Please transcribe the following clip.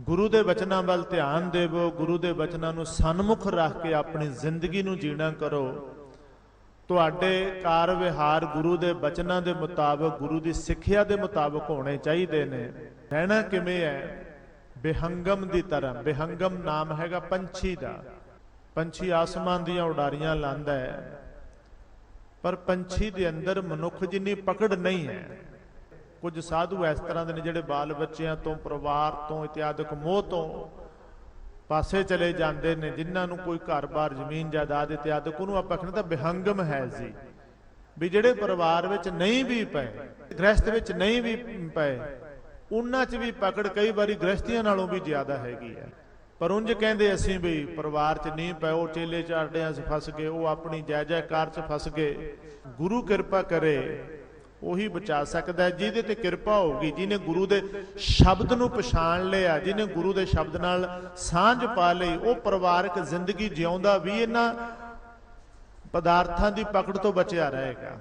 ਗੁਰੂ ਦੇ ਬਚਨਾਂ ਵੱਲ ਧਿਆਨ ਦੇਵੋ, ਗੁਰੂ ਦੇ ਬਚਨਾਂ ਨੂੰ ਸਨਮੁਖ ਰੱਖ ਕੇ ਆਪਣੀ ਜ਼ਿੰਦਗੀ ਨੂੰ ਜੀਣਾ ਕਰੋ। ਤੁਹਾਡੇ ਕਾਰ ਵਿਹਾਰ ਗੁਰੂ ਦੇ ਬਚਨਾਂ ਦੇ ਮੁਤਾਬਕ, ਗੁਰੂ ਦੀ ਸਿੱਖਿਆ ਦੇ ਮੁਤਾਬਕ ਹੋਣੇ ਚਾਹੀਦੇ ਨੇ। ਰਹਿਣਾ ਕਿਵੇਂ ਹੈ? ਬਿਹੰਗਮ ਦੀ ਤਰ੍ਹਾਂ। ਬਿਹੰਗਮ ਨਾਮ ਹੈਗਾ ਪੰਛੀ ਦਾ। ਪੰਛੀ ਆਸਮਾਨ ਦੀਆਂ ਉਡਾਰੀਆਂ ਲਾਂਦਾ ਹੈ। ਪਰ ਪੰਛੀ ਦੇ ਅੰਦਰ ਮਨੁੱਖ ਜਿੰਨੀ ਪਕੜ ਨਹੀਂ ਹੈ। ਕੁਝ ਸਾਧੂ ਇਸ ਤਰ੍ਹਾਂ ਦੇ ਨੇ ਜਿਹੜੇ ਬਾਲ ਬੱਚਿਆਂ ਤੋਂ, ਪਰਿਵਾਰ ਤੋਂ ਇਤਿਆਦਿਕ ਮੋਹ ਤੋਂ ਪਾਸੇ ਚਲੇ ਜਾਂਦੇ ਨੇ, ਜਿਨ੍ਹਾਂ ਨੂੰ ਕੋਈ ਘਰ-ਬਾਰ ਜ਼ਮੀਨ ਜਾਇਦਾਦ ਇਤਿਆਦਿਕ ਉਹਨੂੰ ਆਪਾਂ ਕਹਿੰਦੇ ਤਾਂ ਬਿਹੰਗਮ ਹੈ ਜੀ। ਵੀ ਜਿਹੜੇ ਪਰਿਵਾਰ ਵਿੱਚ ਨਹੀਂ ਵੀ ਪਏ, ਗ੍ਰਸਥ ਵਿੱਚ ਨਹੀਂ ਵੀ ਪਏ, ਉਹਨਾਂ 'ਚ ਵੀ ਪਕੜ ਕਈ ਵਾਰੀ ਗ੍ਰਸਤੀਆਂ ਨਾਲੋਂ ਵੀ ਜ਼ਿਆਦਾ ਹੈਗੀ ਹੈ। ਪਰ ਉਂਝ ਕਹਿੰਦੇ ਅਸੀਂ ਵੀ ਪਰਿਵਾਰ 'ਚ ਨਹੀਂ ਪਏ, ਉਹ ਚੇਲੇ ਚਾੜਿਆਂ 'ਚ ਫਸ ਗਏ, ਉਹ ਆਪਣੀ ਜੈ ਜੈਕਾਰ 'ਚ ਫਸ ਗਏ। ਗੁਰੂ ਕਿਰਪਾ ਕਰੇ ਉਹੀ ਬਚਾ ਸਕਦਾ ਹੈ, ਜਿਹਦੇ ਤੇ ਕਿਰਪਾ ਹੋਊਗੀ, ਜਿਹਨੇ ਗੁਰੂ ਦੇ ਸ਼ਬਦ ਨੂੰ ਪਛਾਣ ਲਿਆ, ਜਿਹਨੇ ਗੁਰੂ ਦੇ ਸ਼ਬਦ ਨਾਲ ਸਾਂਝ ਪਾ ਲਈ, ਉਹ ਪਰਿਵਾਰਕ ਜ਼ਿੰਦਗੀ ਜਿਉਂਦਾ ਵੀ ਇਹਨਾਂ ਪਦਾਰਥਾਂ ਦੀ ਪਕੜ ਤੋਂ ਬਚਿਆ ਰਹੇਗਾ।